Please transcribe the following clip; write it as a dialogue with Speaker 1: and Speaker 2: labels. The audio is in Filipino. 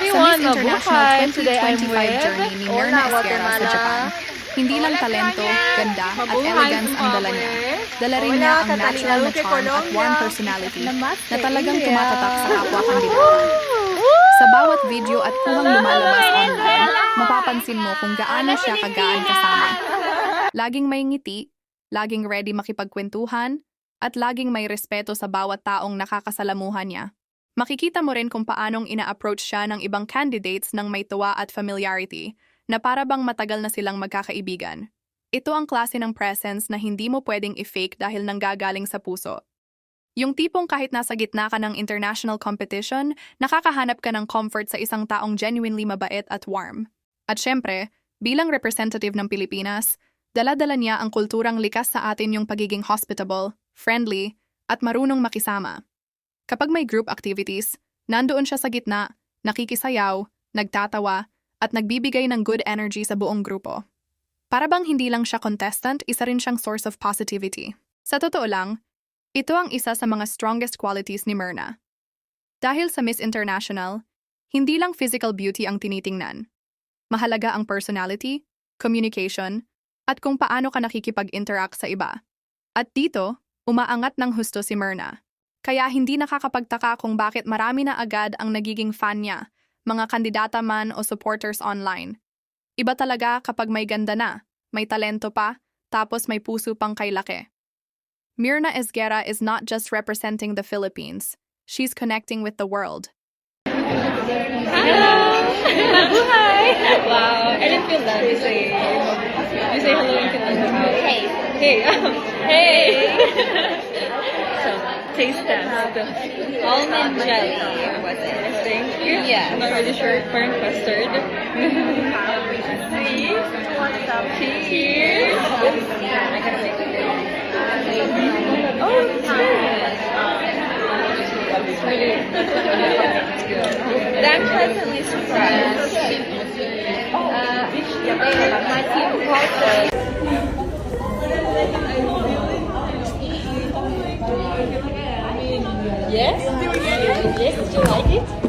Speaker 1: everyone,
Speaker 2: Miss International
Speaker 1: mabuhay! Today I'm
Speaker 2: 2025
Speaker 1: with
Speaker 2: journey ni Mirna Esguera sa. Japan. Hindi lang talento, ganda, at elegance ang dala niya. Dala rin niya ang natural na charm at warm personality na talagang tumatatak sa kapwa kandidata. Sa bawat video at kuhang lumalabas online, mapapansin mo kung gaano siya kagaan kasama. Laging may ngiti, laging ready makipagkwentuhan, at laging may respeto sa bawat taong nakakasalamuhan niya. Makikita mo rin kung paanong ina-approach siya ng ibang candidates ng may tuwa at familiarity na para bang matagal na silang magkakaibigan. Ito ang klase ng presence na hindi mo pwedeng i-fake dahil nanggagaling sa puso. Yung tipong kahit nasa gitna ka ng international competition, nakakahanap ka ng comfort sa isang taong genuinely mabait at warm. At syempre, bilang representative ng Pilipinas, dala-dala niya ang kulturang likas sa atin yung pagiging hospitable, friendly, at marunong makisama. Kapag may group activities, nandoon siya sa gitna, nakikisayaw, nagtatawa, at nagbibigay ng good energy sa buong grupo. Para bang hindi lang siya contestant, isa rin siyang source of positivity. Sa totoo lang, ito ang isa sa mga strongest qualities ni Myrna. Dahil sa Miss International, hindi lang physical beauty ang tinitingnan. Mahalaga ang personality, communication, at kung paano ka nakikipag-interact sa iba. At dito, umaangat ng husto si Myrna. Kaya hindi nakakapagtaka kung bakit marami na agad ang nagiging fan niya, mga kandidata man o supporters online. Iba talaga kapag may ganda na, may talento pa, tapos may puso pang kay laki. Mirna Esguera is not just representing the Philippines, she's connecting with the world.
Speaker 1: Mabuhay! Wow, I didn't feel that. You say, you say hello in Tagalog. Hey. Hey. hey. taste test.
Speaker 3: Almond jelly, was it?
Speaker 1: Thank you.
Speaker 3: Yeah.
Speaker 1: I'm not really sure. Parang custard. See? Cheers! Oh, it's good. It's really,
Speaker 3: But I'm pleasantly surprised. Uh, my team.
Speaker 1: Yes? Yes, did you Yes? Yes, did
Speaker 3: you like it?